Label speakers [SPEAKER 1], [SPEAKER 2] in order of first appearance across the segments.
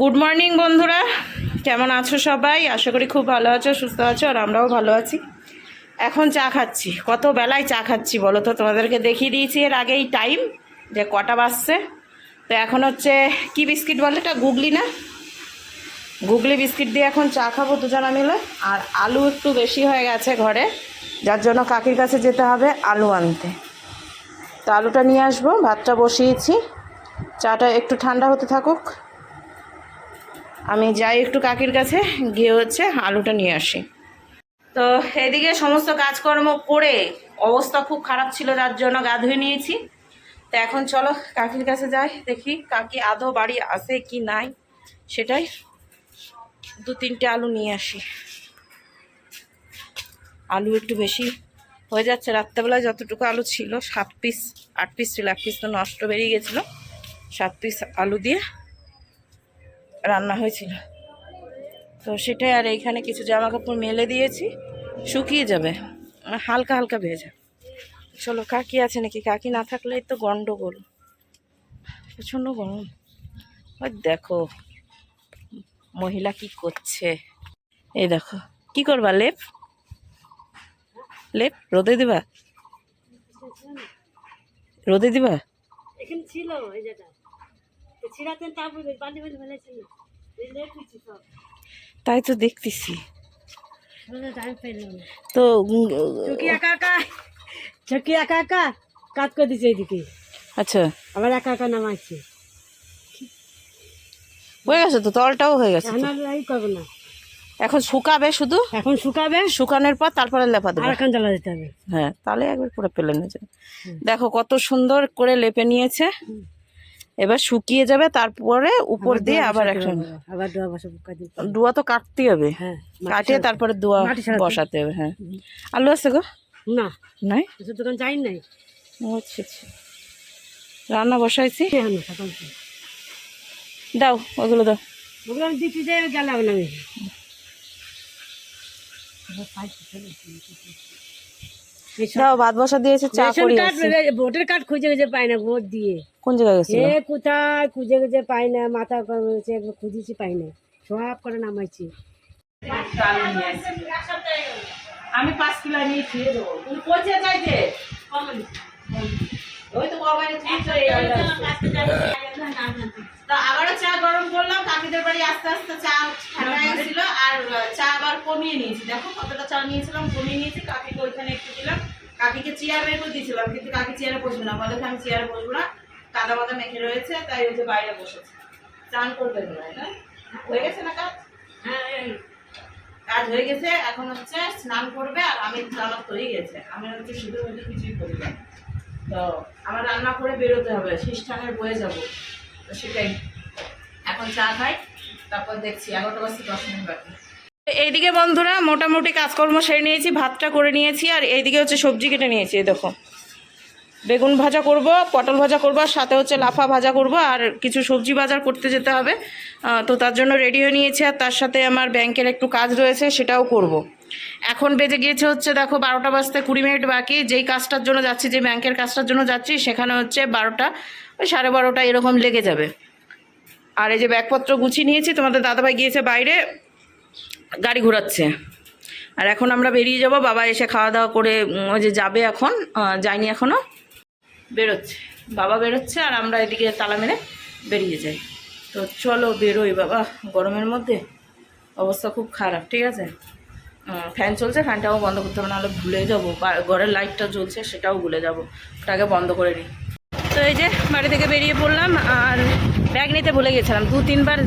[SPEAKER 1] Good morning বন্ধুরা। কেমন আছো সবাই? আশা করি খুব ভালো আছো, সুস্থ আছো, আর আমরাও ভালো আছি। এখন চা খাচ্ছি। কত বেলায় চা খাচ্ছি বলো তো? তোমাদেরকে দেখিয়ে দিয়েছি এর আগেই টাইম যে কটা বাজছে। তো এখন হচ্ছে কি বিস্কিট বলে এটা? গুগলি না? গুগলি বিস্কিট দিয়ে এখন চা খাব দুজনা মিলে। আর আলু একটু বেশি হয়ে গেছে ঘরে। যার জন্য কাকির কাছে যেতে হবে আলু আনতে। তো আলুটা নিয়ে আসব, ভাতটা বসিয়েছি। চাটা একটু ঠান্ডা হতে থাকুক। আমি যাই একটু কাকির কাছে, গিয়ে হচ্ছে আলুটা নিয়ে আসি। তো এদিকে সমস্ত কাজকর্ম করে অবস্থা খুব খারাপ ছিল, যার জন্য গা ধুয়ে নিয়েছি। তো এখন চলো কাকির কাছে যাই, দেখি কাকি আদৌ বাড়ি আছে কি নাই, সেটাই দু তিনটে আলু নিয়ে আসি। আলু একটু বেশি হয়ে যাচ্ছে, রাত্রেবেলায় যতটুকু আলু ছিল, সাত পিস আট পিস ছিল, এক পিস তো নষ্ট বেরিয়ে গেছিল। সাত পিস আলু দিয়ে রান্না হয়েছিল। তো সেটাই আর এইখানে কিছু জামা কাপড় মেলে দিয়েছি, শুকিয়ে যাবে। হালকা হালকা ভেজা। চলো, কাকি আছে নাকি? কাকি না থাকলেই তো গন্ডগোল। প্রচণ্ড গরম। ওই দেখো, মহিলা কি করছে? এই দেখো, কি করবা, লেপ? লেপ, রোদে দিবা? রোদে দিবা?
[SPEAKER 2] এখানে ছিল, এই
[SPEAKER 1] তাই তো দেখতেছি। তো
[SPEAKER 2] চকি একা একা কাজ করে দিচ্ছে এইদিকে।
[SPEAKER 1] আচ্ছা।
[SPEAKER 2] আবার একা একা নামাচ্ছে
[SPEAKER 1] হয়ে গেছে তো তলটাও হয়ে গেছে
[SPEAKER 2] করব না।
[SPEAKER 1] এখন শুকাবে শুধু?
[SPEAKER 2] এখন শুকাবে।
[SPEAKER 1] শুকানোর পর তারপরে লেপা দেবে।
[SPEAKER 2] এখন জ্বালা দিতে হবে।
[SPEAKER 1] হ্যাঁ তাহলে একবার পুরো পেলে নিয়ে দেখো কত সুন্দর করে লেপে নিয়েছে। এবার শুকিয়ে যাবে তারপরে উপর দিয়ে আবার একটা
[SPEAKER 2] আবার দোয়া বসে বুকা দিতে
[SPEAKER 1] দুয়া তো কাটতে হবে।
[SPEAKER 2] হ্যাঁ
[SPEAKER 1] কাটিয়ে তারপরে দোয়া বসাতে হবে হ্যাঁ। আলু আছে গো?
[SPEAKER 2] না।
[SPEAKER 1] নাই?
[SPEAKER 2] দোকান যাই নাই।
[SPEAKER 1] আচ্ছা আচ্ছা। রান্না বসাইছি। দাও ওগুলো দাও।
[SPEAKER 2] ওগুলো আমি গেলাম না আমি।
[SPEAKER 1] দাও ভাত বসা দিয়েছে চা করি
[SPEAKER 2] ভোটার কার্ড খুঁজে খুঁজে পাই না ভোট দিয়ে।
[SPEAKER 1] কোন জায়গায় গেছিল?
[SPEAKER 2] এ কোথায় খুঁজে খুঁজে পাই না মাথা কমেছে খুঁজেছি পাই না। সব করে নামাইছি।
[SPEAKER 1] আমি পাঁচ কিলো নিয়ে খেয়ে দেবো। তুমি পচে যাই যে। ওই তো কমাই তা আবারও চা গরম করলাম কাকিদের বাড়ি আস্তে আস্তে চা ঠান্ডা হয়ে গেছিল আর চা আবার কমিয়ে নিয়েছি। দেখো কতটা চা নিয়েছিলাম কমিয়ে নিয়েছি কাকিকে ওইখানে একটু দিলাম। কাকিকে চেয়ার বের করে দিয়েছিলাম কিন্তু কাকি চেয়ারে বসবে না বলে আমি চেয়ারে বসবো না। কাদা মাদা মেখে রয়েছে তাই ওই যে বাইরে বসেছে। চান করবে না? হয়ে গেছে না কাজ? কাজ হয়ে গেছে এখন হচ্ছে স্নান করবে আর আমি তো হয়ে গেছে আমি হচ্ছে শুধু কিছুই করি না। তো আমার রান্না করে বেরোতে হবে খ্রিস্টানের বয়ে যাব। তো সেটাই। এখন চা খাই, তারপর দেখছি এগারোটা দশ মিনিট বাকি। এইদিকে বন্ধুরা, মোটামুটি কাজকর্ম সেরে নিয়েছি, ভাতটা করে নিয়েছি, আর এইদিকে হচ্ছে সবজি কেটে নিয়েছি দেখো। বেগুন ভাজা করব, পটল ভাজা করব, আর সাথে হচ্ছে লাফা ভাজা করব, আর কিছু সবজি বাজার করতে যেতে হবে। তো তার জন্য রেডি হয়ে নিয়েছি, আর তার সাথে আমার ব্যাংকের একটু কাজ রয়েছে, সেটাও করব। এখন বেজে গিয়েছে হচ্ছে দেখো বারোটা বাজতে কুড়ি মিনিট বাকি, যেই কাজটার জন্য যাচ্ছি, যে ব্যাংকের কাজটার জন্য যাচ্ছি, সেখানে হচ্ছে বারোটা, ওই সাড়ে বারোটা এরকম লেগে যাবে। আর এই যে ব্যাগপত্র গুছিয়ে নিয়েছি, তোমাদের দাদাভাই গিয়েছে বাইরে, গাড়ি ঘোরাচ্ছে। আর এখন আমরা বেরিয়ে যাব, বাবা এসে খাওয়া দাওয়া করে ওই যে যাবে এখন যায়নি এখনও বেরোচ্ছে। বাবা বেরোচ্ছে আর আমরা এদিকে তালা মেরে বেরিয়ে যাই। তো চলো বেরোই বাবা, গরমের মধ্যে অবস্থা খুব খারাপ, ঠিক আছে? ফ্যান চলছে ফ্যানটাও বন্ধ করতে হবে, নাহলে ভুলে যাব। ঘরের লাইটটা জ্বলছে, সেটাও ভুলে যাব। ওটাকে বন্ধ করে নিই। তো এই যে বাড়ি থেকে বেরিয়ে পড়লাম, আর ব্যাগ নিতে ভুলে গেছিলাম। দু, তিনবার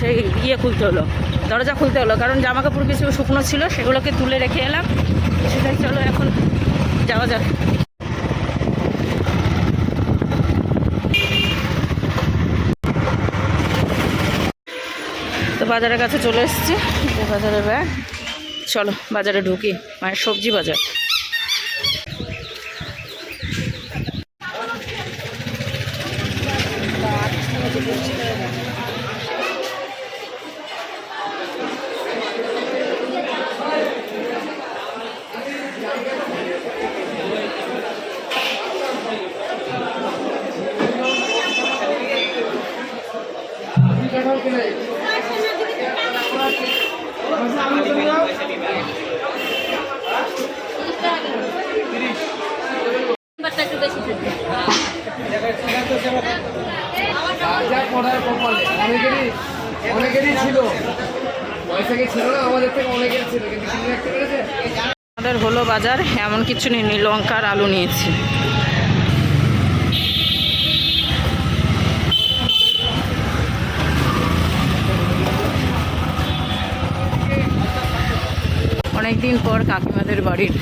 [SPEAKER 1] সেই ইয়ে খুলতে হলো, দরজা খুলতে হলো, কারণ জামা কাপড় কিছু শুকনো ছিল, সেগুলোকে তুলে রেখে এলাম। সেটাই চলো, এখন যাওয়া যাক। বাজারের কাছে চলে এসেছি। বাজারের ব্যাগ। চলো বাজারে ঢুকি। মায়ের সবজি বাজার।
[SPEAKER 3] ছিল। পয়সা কি ছিল না? আমাদের থেকে অনেকের ছিল, কিন্তু কিনে রাখতে পেরেছে?
[SPEAKER 1] আমাদের হলো বাজার, এমন কিছু নিই লঙ্কা আর আলু নিয়েছি। অনেকদিন পর কাকিমাদের বাড়ির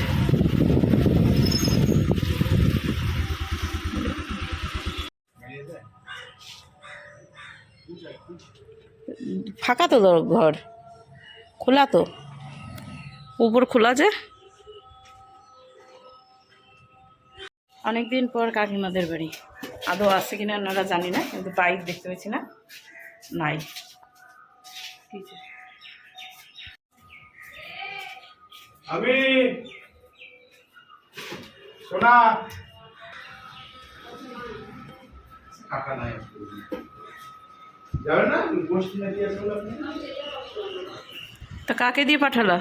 [SPEAKER 1] ফাঁকা তো ঘর। খোলা তো। উপর খোলা যে। অনেকদিন পর কাকিমাদের বাড়ি। আদৌ আছে কিনা আপনারা জানি না কিন্তু বাইক দেখতে পেয়েছি না। নাই।
[SPEAKER 4] আমি সোনা। কাকা নাই। যাবেন না? গোষ্ঠী নাকি আসলে
[SPEAKER 1] তা কাকে দিয়ে পাঠালা?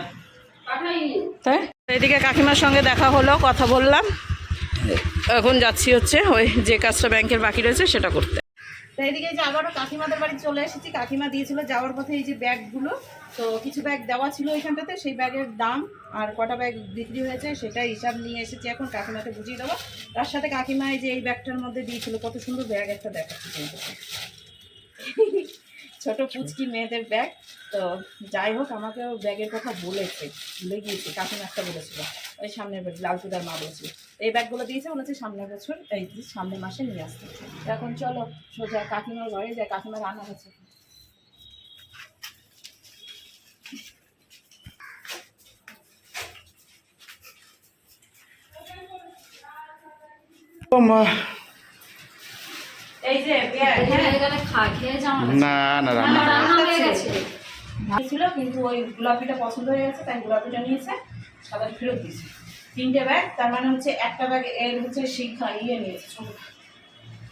[SPEAKER 1] তাই? এদিকে কাকিমার সঙ্গে দেখা হলো কথা বললাম। এখন যাচ্ছি হচ্ছে ওই যে কাজটা ব্যাংকের বাকি রয়েছে সেটা করতে। তো এদিকে যে আবারও কাকিমাদের বাড়ি চলে এসেছি। কাকিমা দিয়েছিল যাওয়ার পথে এই যে ব্যাগগুলো। তো কিছু ব্যাগ দেওয়া ছিল ওইখানটাতে সেই ব্যাগের দাম আর কটা ব্যাগ বিক্রি হয়েছে সেটা হিসাব নিয়ে এসেছি এখন কাকিমাকে বুঝিয়ে দেবো। তার সাথে কাকিমা এই যে এই ব্যাগটার মধ্যে দিয়েছিল কত সুন্দর ব্যাগ একটা দেখাচ্ছি। ছোট পুচকি মেয়েদের ব্যাগ। তো যাই হোক, আমাকেও ব্যাগের কথা বলেছে, ভুলে গিয়েছে, কাকিমা একটা বলেছিল। ওই সামনের বাড়ি লালটুদার মা বলেছিল। এই ব্যাগগুলো দিয়েছে বলেছে সামনের বছর, এই সামনের মাসে নিয়ে আসতে এখন চলো, সোজা কাকিমার ঘরে যায় কাকিমা রান্না হচ্ছে
[SPEAKER 4] মা
[SPEAKER 1] এই যে ব্যাগ হ্যাঁ।
[SPEAKER 4] না না রান্না
[SPEAKER 1] ছিল কিন্তু ওই গোলাপিটা পছন্দ হয়ে গেছে তাই গোলাপিটা নিয়েছে সাদা ফেরত দিয়েছে। তিনটে ব্যাগ তার মানে হচ্ছে একটা ব্যাগ এর হচ্ছে শিক্ষা ইয়ে নিয়েছে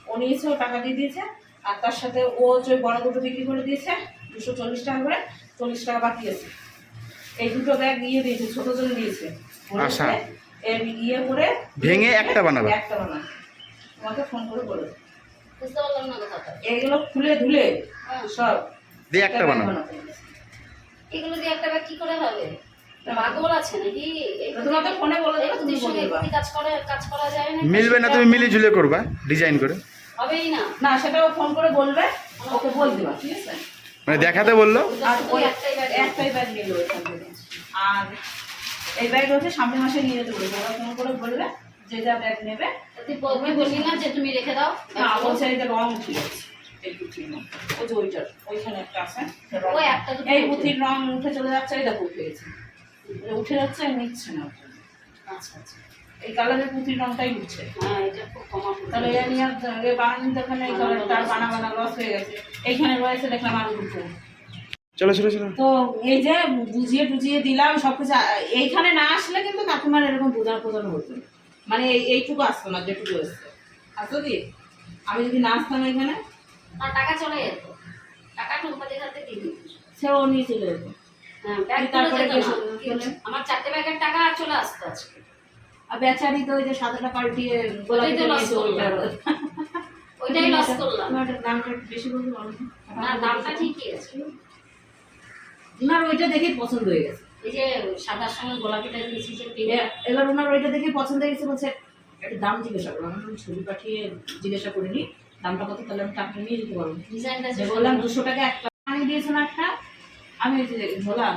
[SPEAKER 1] ও নিয়েছে ও টাকা দিয়ে দিয়েছে আর তার সাথে ও হচ্ছে ওই বড় দুটো বিক্রি করে দিয়েছে দুশো চল্লিশ টাকা করে চল্লিশ টাকা বাকি আছে। এই দুটো ব্যাগ ইয়ে দিয়েছে ছোট জন দিয়েছে।
[SPEAKER 4] আচ্ছা।
[SPEAKER 1] এর ইয়ে করে
[SPEAKER 4] ভেঙে একটা বানাবে?
[SPEAKER 1] একটা বানাবে। তোমাকে ফোন করে বলে এইগুলো খুলে ধুলে সব
[SPEAKER 4] দিয়ে একটা বানাবো
[SPEAKER 5] এগুলো দিয়ে একটা কি করে হবে। না
[SPEAKER 4] মিলবে না তুমি মিলি ঝুলে করবা ডিজাইন করে।
[SPEAKER 5] হবেই না।
[SPEAKER 1] না সেটাও ফোন করে বলবে ওকে বল দিবা ঠিক আছে?
[SPEAKER 4] মানে দেখাতে বলল।
[SPEAKER 1] আর ওই
[SPEAKER 5] একটাই ব্যাগ
[SPEAKER 1] একটাই ব্যাগ নিল আর এই ব্যাগ হচ্ছে সামনের মাসে নিয়ে যেতে বলবে ফোন করে বলবে যে যা ব্যাগ নেবে।
[SPEAKER 5] তুই বলবি বললি না যে তুমি রেখে দাও?
[SPEAKER 1] না বলছে রং উঠে যাচ্ছে। এই পুঁথির রং ওই যে ওইটার ওইখানে একটা আছে।
[SPEAKER 5] ওই একটা
[SPEAKER 1] এই
[SPEAKER 5] উঠে।
[SPEAKER 1] পুঁথির রং উঠে চলে যাচ্ছে দেখো উঠে গেছে। উঠে যাচ্ছে আর নিচ্ছে না।
[SPEAKER 5] আচ্ছা আচ্ছা।
[SPEAKER 1] এই কালারের পুঁথির রংটাই উঠছে।
[SPEAKER 5] হ্যাঁ এটা খুব কমা
[SPEAKER 1] তাহলে এ নিয়ে আর এ বানানি দোকানে এই কালারটা আর বানা বানা লস হয়ে গেছে। এইখানে রয়েছে দেখলাম আরও দুটো।
[SPEAKER 4] চলো চলো চলো।
[SPEAKER 1] তো এই যে বুঝিয়ে টুজিয়ে দিলাম সব কিছু এইখানে না আসলে কিন্তু কাকিমার এরকম বোঝানো বোঝানো হতো না। মানে এইটুকু আসতো না যেটুকু এসছে আসতো কি আমি যদি না আসতাম এখানে
[SPEAKER 5] টাকা চলে যেত। হাতে দিয়ে দিত।
[SPEAKER 1] সেও নিয়ে চলে যেত।
[SPEAKER 5] হ্যাঁ? আমার চারটে ব্যাগের টাকা আর চলে আসতো আজকে।
[SPEAKER 1] আর বেচারি তো ওই যে সাদাটা পাল্টিয়ে গোলাপি
[SPEAKER 5] ওইটাই লস করলাম।
[SPEAKER 1] বেশি বলতে
[SPEAKER 5] না? ঠিকই আছে।
[SPEAKER 1] না ওইটা দেখেই পছন্দ হয়ে গেছে।
[SPEAKER 5] এই যে সাদার সঙ্গে গোলাপিটা দিয়েছি যে
[SPEAKER 1] এবার ওনার ওইটা দেখে পছন্দ হয়ে গেছে বলছে একটু দাম জিজ্ঞাসা করলাম আমি ছবি পাঠিয়ে জিজ্ঞাসা করিনি দামটা কত? তাহলে আমি টাকা নিয়ে যেতে পারব।
[SPEAKER 5] ডিজাইনটা
[SPEAKER 1] বললাম দুশো টাকা একটা বানিয়ে দিয়েছ না একটা? আমি ওই যে ঝোলা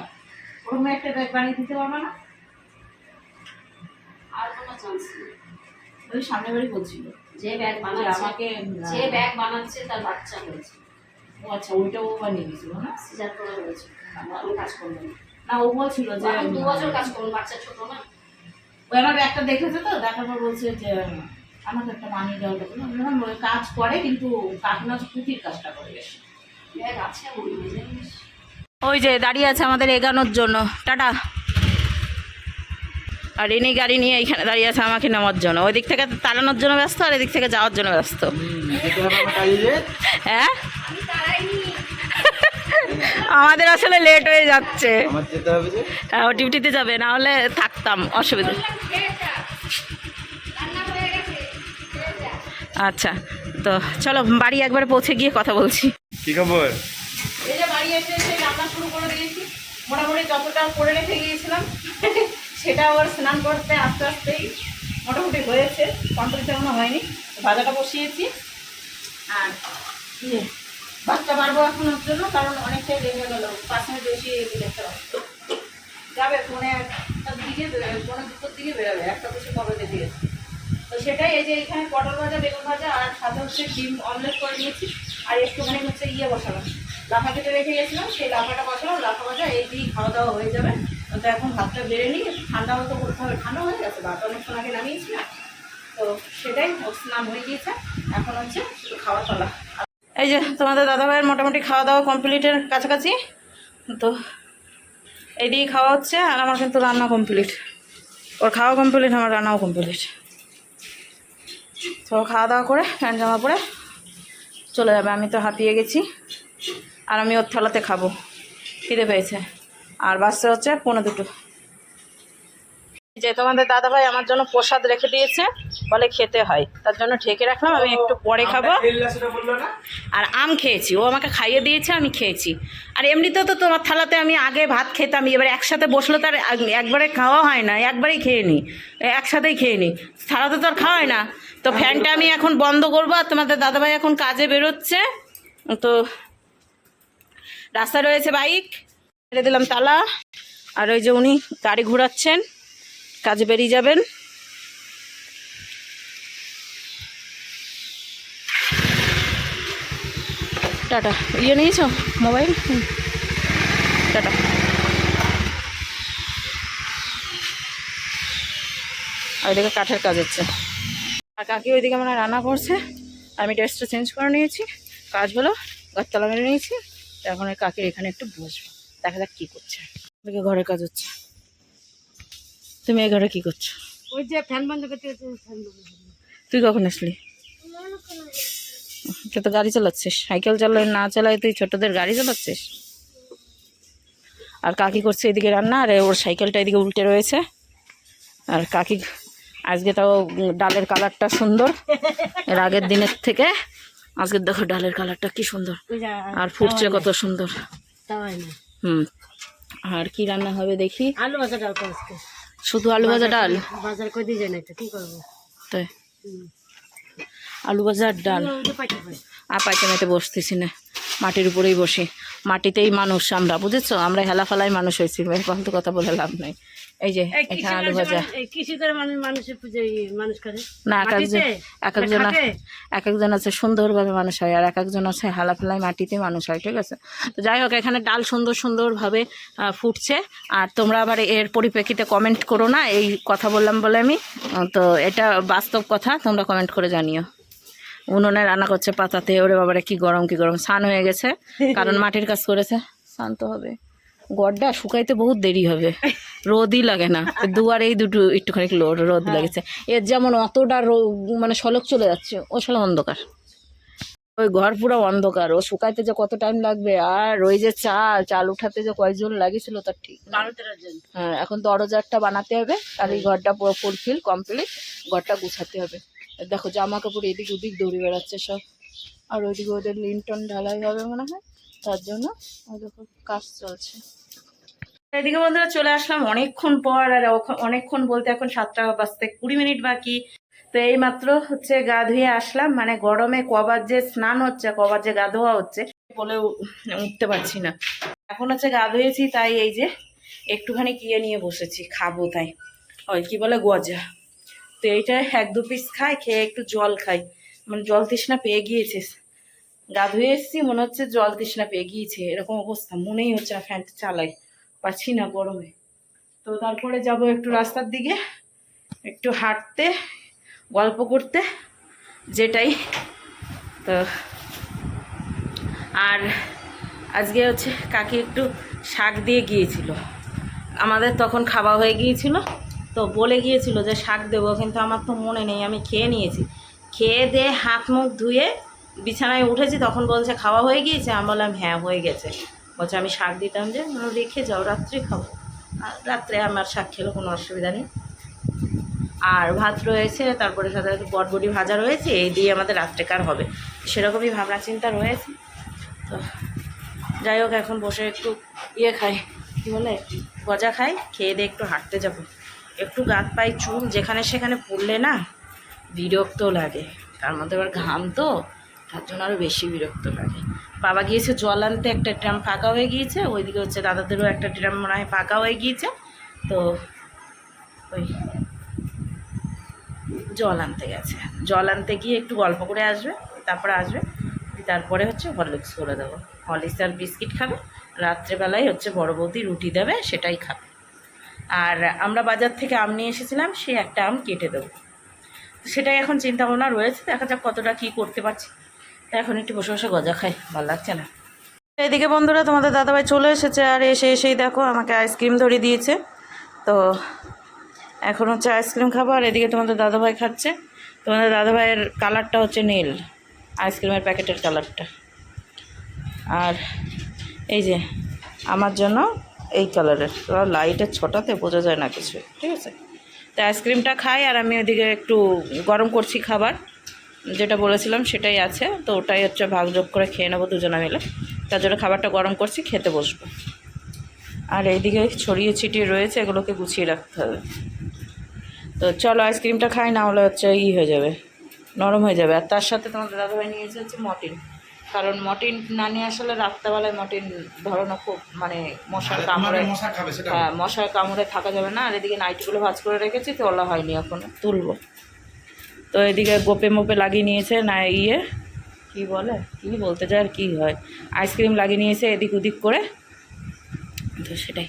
[SPEAKER 1] ওরকম একটা ব্যাগ বানিয়ে দিতে পারব না?
[SPEAKER 5] আর কোনো চান্স নেই।
[SPEAKER 1] ওই সামনে বাড়ি বলছিল
[SPEAKER 5] যে ব্যাগ বানাচ্ছে
[SPEAKER 1] আমাকে
[SPEAKER 5] যে ব্যাগ বানাচ্ছে তার বাচ্চা হয়েছে।
[SPEAKER 1] ও আচ্ছা ওইটাও বানিয়ে দিয়েছিল না?
[SPEAKER 5] সিজার করে হয়েছে। আমি কাজ করব না।
[SPEAKER 1] না ও বলছিল যে
[SPEAKER 5] দু বছর কাজ করব বাচ্চা ছোট না।
[SPEAKER 1] ওই আমার ব্যাগটা দেখেছে তো দেখার পর বলছে যে আমাকে একটা দেওয়া না ওই কাজ করে কিন্তু কাকিমা পুঁথির কাজটা করে বেশি।
[SPEAKER 5] ব্যাগ আছে
[SPEAKER 1] ওই যে দাঁড়িয়ে আছে আমাদের এগানোর জন্য। টাটা। আর ইনি গাড়ি নিয়ে এইখানে দাঁড়িয়ে আছে আমাকে নেওয়ার জন্য। ওই দিক থেকে তাড়ানোর জন্য ব্যস্ত আর এদিক থেকে যাওয়ার জন্য ব্যস্ত। হ্যাঁ? আমাদের আসলে লেট হয়ে যাচ্ছে। হ্যাঁ ও ডিউটিতে যাবে না হলে থাকতাম অসুবিধা। আচ্ছা তো চলো বাড়ি একবার পৌঁছে গিয়ে কথা বলছি।
[SPEAKER 4] কি খবর?
[SPEAKER 1] এই যে বাড়ি এসে এসে করে দিয়েছি। মোটামুটি যতটা করে রেখে গিয়েছিলাম সেটা আবার স্নান করতে আস্তে আস্তেই মোটামুটি হয়েছে। কমপ্লিট এখনও হয়নি। ভাজাটা বসিয়েছি। আর ইয়ে ভাতটা বাড়বো এখন ওর জন্য, কারণ অনেকটাই লেগে গেল। পাঁচ মিনিট বেশি হবে। যাবে, ফোনে একটার দিকে বেরোবে ফোনে দুটোর দিকে বেরোবে, একটা কিছু কবে দেখে গেছে। তো সেটাই, এই যে এখানে পটল ভাজা, বেগুন ভাজা, আর সাথে হচ্ছে ডিম অমলেট করে নিয়েছি। আর একটুখানি হচ্ছে ইয়ে বসালাম। লাফা কেটে রেখে গেছিলাম, সেই লাফাটা বসালাম, লাফা ভাজা, এই দিয়েই খাওয়া দাওয়া হয়ে যাবে। তো এখন ভাতটা বেড়ে নিই ঠান্ডা মতো করতে হবে, ঠান্ডা হয়ে গেছে ভাত অনেকক্ষণ আগে নামিয়েছি না। তো সেটাই স্নান হয়ে গিয়েছে। এখন হচ্ছে শুধু খাওয়া চলা এই যে তোমাদের দাদাভাইয়ের মোটামুটি খাওয়া দাওয়া কমপ্লিটের কাছাকাছি। তো এই দিয়েই খাওয়া হচ্ছে আর আমার কিন্তু রান্না কমপ্লিট ওর খাওয়া কমপ্লিট আমার রান্নাও কমপ্লিট তো খাওয়া দাওয়া করে, প্যান্ট জামা পরে চলে যাবে। আমি তো হাঁপিয়ে গেছি আর আমি ওর থালাতে খাব। খিদে পেয়েছে। আর বাসতে হচ্ছে পনেরো দুটো। যে তোমাদের দাদাভাই আমার জন্য প্রসাদ রেখে দিয়েছে বলে খেতে হয়। তার জন্য ঢেকে রাখলাম আমি একটু পরে খাব। আর আম খেয়েছি ও আমাকে খাইয়ে দিয়েছে আমি খেয়েছি। আর এমনিতেও তো তোমার থালাতে আমি আগে ভাত খেতাম এবার একসাথে বসলে তার একবারে খাওয়া হয় না একবারেই খেয়ে নিই একসাথেই খেয়ে নিই। থালাতে তো আর খাওয়া হয় না। তো ফ্যানটা আমি এখন বন্ধ করব আর তোমাদের দাদাভাই এখন কাজে বেরোচ্ছে। তো রাস্তায় রয়েছে বাইক ছেড়ে দিলাম তালা। আর ওই যে উনি গাড়ি ঘোরাচ্ছেন। কাজে বেরিয়ে যাবেন। টাটা। ইয়ে নিয়েছ? মোবাইল? টাটা। আর ওইদিকে কাঠের কাজ হচ্ছে। আর কাকি ওইদিকে মানে রান্না করছে। আমি ড্রেসটা চেঞ্জ করে নিয়েছি। কাজ হলো গাছতলা মেরে নিয়েছি। এখন ওই কাকির এখানে একটু বসবো। দেখা যাক কী করছে। ওদিকে ঘরের কাজ হচ্ছে। তুমি এই ঘরে কী করছ?
[SPEAKER 2] ওই যে ফ্যান বন্ধ করতে।
[SPEAKER 1] তুই কখন আসলি? তুই তো গাড়ি চালাচ্ছিস। সাইকেল চালায় না চালায় তুই ছোটদের গাড়ি চালাচ্ছিস? আর কাকি করছে এদিকে রান্না আর ওর সাইকেলটা এদিকে উল্টে রয়েছে। আর কাকি আজকে তাও ডালের কালারটা সুন্দর। এর আগের দিনের থেকে আজকে দেখো ডালের কালারটা কি সুন্দর। আর ফুটছে কত সুন্দর। হুম। আর কি রান্না হবে দেখি।
[SPEAKER 2] আলু ভাজা ডাল
[SPEAKER 1] শুধু আলু ভাজা ডাল?
[SPEAKER 2] বাজার করে দিয়ে যায় না কি করব?
[SPEAKER 1] তাই। আলু ভাজা আর ডাল আর পায়খানাতে বসতেছি না। মাটির উপরেই বসি। মাটিতেই মানুষ আমরা বুঝেছ? আমরা হেলা ফেলাই মানুষ হয়েছি। ফালতু কথা বলে লাভ নাই। এই যে এখানে আলু ভাজা।
[SPEAKER 2] মানুষ- এই কৃষি করে মানুষ মানুষের পুজো এই মানুষ করে।
[SPEAKER 1] না এক একজন? এক একজন
[SPEAKER 2] না
[SPEAKER 1] আছে-
[SPEAKER 2] খাটে?
[SPEAKER 1] এক একজন আছে সুন্দরভাবে মানুষ হয় আর এক একজন আছে হালা ফেলায় মাটিতে মানুষ হয় ঠিক আছে? তো যাই হোক এখানে ডাল সুন্দর সুন্দরভাবে ফুটছে। আর তোমরা আবার এর পরিপ্রেক্ষিতে কমেন্ট করো না এই কথা বললাম বলে আমি। তো এটা বাস্তব কথা তোমরা কমেন্ট করে জানিও। উনুনে রান্না করছে পাতাতে ওরে বাবারে কি গরম কি গরম। স্নান হয়ে গেছে কারণ মাটির কাজ করেছে। স্নান তো হবে। গড়টা শুকাইতে বহুত দেরি হবে। রোদই লাগে না। দুয়ারেই দুটো একটুখানি রোদ লাগেছে। এর যেমন অতটা মানে সলক চলে যাচ্ছে ও সালে অন্ধকার। ওই ঘর পুরো অন্ধকার ও শুকাইতে যে কত টাইম লাগবে আর ওই যে চাল চাল উঠাতে যে কয়জন লাগিয়েছিল তার ঠিক
[SPEAKER 2] বারো
[SPEAKER 1] হ্যাঁ এখন দরজাটা বানাতে হবে আর এই ঘরটা পুরো ফুলফিল কমপ্লিট ঘরটা গুছাতে হবে। দেখো জামা কাপড় এদিক ওদিক দৌড়ে বেড়াচ্ছে সব। আর ওইদিকে ওদের লিন্টন ঢালাই হবে মনে হয়। তার জন্য কাজ চলছে। এদিকে বন্ধুরা চলে আসলাম অনেকক্ষণ পর, আর অনেকক্ষণ বলতে এখন সাতটা বাজতে কুড়ি মিনিট বাকি। তো এই মাত্র হচ্ছে গা ধুয়ে আসলাম মানে গরমে কবার যে স্নান হচ্ছে কবার যে গা ধোয়া হচ্ছে বলে উঠতে পারছি না। এখন হচ্ছে গা ধুয়েছি, তাই এই যে একটুখানি কিয়ে নিয়ে বসেছি, খাব তাই। ওই কি বলে গজা তো এইটা এক দু পিস খাই, খেয়ে একটু জল খাই। মানে জল তৃষ্ণা পেয়ে গিয়েছে। গা ধুয়ে এসেছি, মনে হচ্ছে জল তৃষ্ণা পেয়ে গিয়েছে। এরকম অবস্থা, মনেই হচ্ছে না ফ্যানটা চালাই। পাচ্ছি না গরমে। তো তারপরে যাব একটু রাস্তার দিকে, একটু হাঁটতে, গল্প করতে, যেটাই। তো, আর আজকে হচ্ছে কাকি একটু শাক দিয়ে গিয়েছিল। আমাদের তখন খাওয়া হয়ে গিয়েছিল, তো বলে গিয়েছিল যে শাক দেবো, কিন্তু আমার তো মনে নেই, আমি খেয়ে নিয়েছি। খেয়ে দিয়ে হাত মুখ ধুয়ে বিছানায় উঠেছি, তখন বলছে, খাওয়া হয়ে গিয়েছে? আমি বললাম হ্যাঁ হয়ে গেছে। বলছে, আমি শাক দিতাম যে রেখে যাও, রাত্রে খাব। আর রাত্রে আমার শাক খেলে কোনো অসুবিধা নেই। আর ভাত রয়েছে, তারপরে সাথে সাথে বটবটি ভাজা রয়েছে, এই দিয়ে আমাদের রাত্রেকার হবে? সেরকমই ভাবনা চিন্তা রয়েছে। তো যাই হোক, এখন বসে একটু ইয়ে খাই, কী বলে, গজা খাই, খেয়ে দিয়ে একটু হাঁটতে যাব। একটু গাত পাই চুল যেখানে সেখানে পড়লে না, বিরক্ত লাগে। তার মধ্যে আবার ঘাম তো। তার জন্য আরও বেশি বিরক্ত লাগে। বাবা গিয়েছে জল আনতে, একটা ড্রাম ফাঁকা হয়ে গিয়েছে, ওইদিকে হচ্ছে দাদাদেরও একটা ড্রাম মনে হয় ফাঁকা হয়ে গিয়েছে, তো ওই জল আনতে গেছে। জল আনতে গিয়ে একটু গল্প করে আসবে, তারপরে আসবে, তারপরে হচ্ছে হরলিক্স করে দেবো। হরলিক্স আর বিস্কিট খাবে, রাত্রেবেলায় হচ্ছে বড় বৌদি রুটি দেবে, সেটাই খাবে। আর আমরা বাজার থেকে আম নিয়ে এসেছিলাম, সে একটা আম কেটে দেবো। সেটাই এখন চিন্তা ভাবনা রয়েছে, দেখা যাক কতটা কী করতে পারছি। এখন একটু বসে বসে গজা খাই, ভালো লাগছে না। এদিকে বন্ধুরা, তোমাদের দাদাভাই চলে এসেছে আর এসে এসেই দেখো আমাকে আইসক্রিম ধরিয়ে দিয়েছে। তো এখন হচ্ছে আইসক্রিম খাব আর এদিকে তোমাদের দাদাভাই খাচ্ছে। তোমাদের দাদাভাইয়ের কালারটা হচ্ছে নীল, আইসক্রিমের প্যাকেটের কালারটা। আর এই যে আমার জন্য এই কালারের লাইটের ছোটাতে বোঝা যায় না কিছু, ঠিক আছে? তো আইসক্রিমটা খাই আর আমি ওদিকে একটু গরম করছি খাবার। যেটা বলেছিলাম সেটাই আছে। তো ওটাই হচ্ছে ভাগযোগ করে খেয়ে নেব দুজনে মিলে। তার জন্য খাবারটা গরম করছি খেতে বসবো। আর এইদিকে ছড়িয়ে ছিটিয়ে রয়েছে এগুলোকে গুছিয়ে রাখতে হবে। তো চলো আইসক্রিমটা খাই না হলে হচ্ছে ই হয়ে যাবে নরম হয়ে যাবে। আর তার সাথে তোমাদের দাদাভাই নিয়েছে হচ্ছে মটিন। কারণ মটিন না নিয়ে আসলে রাত্রেবেলায় মটিন ধরানো খুব মানে মশার কামড়ে হ্যাঁ মশার কামড়ে থাকা যাবে না। আর এদিকে নাইটিগুলো ভাজ করে রেখেছি তোলা হয়নি এখন। তুলবো। তো এদিকে গোপে মোপে লাগিয়ে নিয়েছে না ইয়ে। কি বলে? কি বলতে যায় আর কী হয়? আইসক্রিম লাগিয়ে নিয়েছে এদিক ওদিক করে। তো সেটাই।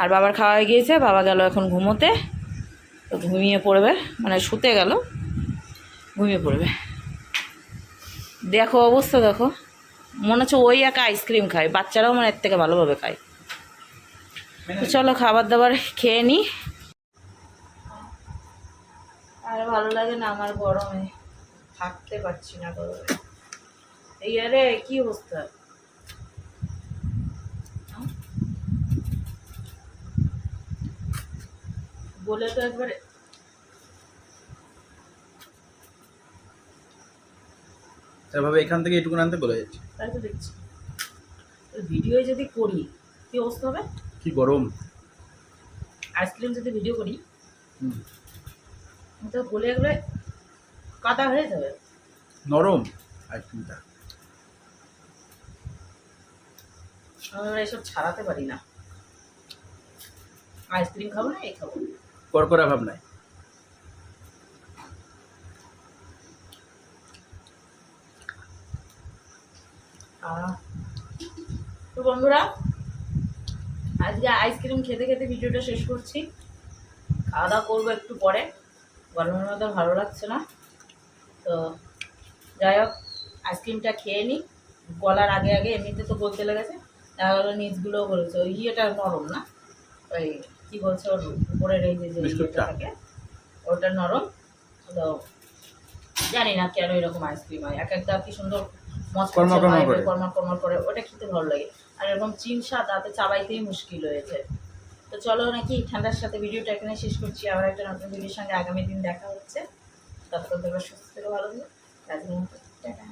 [SPEAKER 1] আর বাবার খাওয়া হয়ে গিয়েছে, বাবা গেল এখন ঘুমোতে। তো ঘুমিয়ে পড়বে মানে শুতে গেল, ঘুমিয়ে পড়বে। দেখো অবস্থা দেখো। মনে হচ্ছে ওই একা আইসক্রিম খায়, বাচ্চারাও মানে এর থেকে ভালোভাবে খায়। তো চলো খাবার দাবার খেয়ে নিই আর ভালো লাগে না আমার গরমে। থাকতে পারছি না গরমে। এই আরে কি অবস্থা? বলে তো একবারে
[SPEAKER 4] এভাবে এখান থেকে এটুকু আনতে বলে যাচ্ছে।
[SPEAKER 1] তাই তো দেখছি। ভিডিও যদি করি কি অবস্থা হবে?
[SPEAKER 4] কি গরম।
[SPEAKER 1] আইসক্রিম যদি ভিডিও করি
[SPEAKER 4] হুম।
[SPEAKER 1] তো বলে একবারে কাদা হয়ে যাবে।
[SPEAKER 4] নরম আইসক্রিমটা।
[SPEAKER 1] আমরা এসব ছাড়াতে পারি না। আইসক্রিম খাব না এই খাব
[SPEAKER 4] করকরা ভাব নাই।
[SPEAKER 1] তো বন্ধুরা আজকে আইসক্রিম খেতে খেতে ভিডিওটা শেষ করছি। খাওয়া দাওয়া করব একটু পরে। গরমের মধ্যে ভালো লাগছে না। তো যাই হোক আইসক্রিমটা খেয়ে নিই। গলার আগে আগে এমনিতে তো বলতে লেগেছে তাহলে নিচগুলোও বলেছে। ওই ইয়েটা নরম না? ওই কী বলছে ওর উপরের এই যে
[SPEAKER 4] বিস্কুটটা?
[SPEAKER 1] থাকে ওটা নরম। তো জানি না কেন এরকম আইসক্রিম হয়। এক একটা কি সুন্দর কর্মর কর্মর করে। ওটা খেতে ভালো লাগে। আর এরকম চিন স্বাদ দাঁতে চাবাইতেই মুশকিল হয়েছে। তো চলো নাকি ঠান্ডার সাথে ভিডিওটা এখানে শেষ করছি। আবার একটা নতুন ভিডিওর সঙ্গে আগামী দিন দেখা হচ্ছে। ততক্ষণ তোমরা সুস্থ থেকে, ভালো থাকো। আজকের মতো টাটা।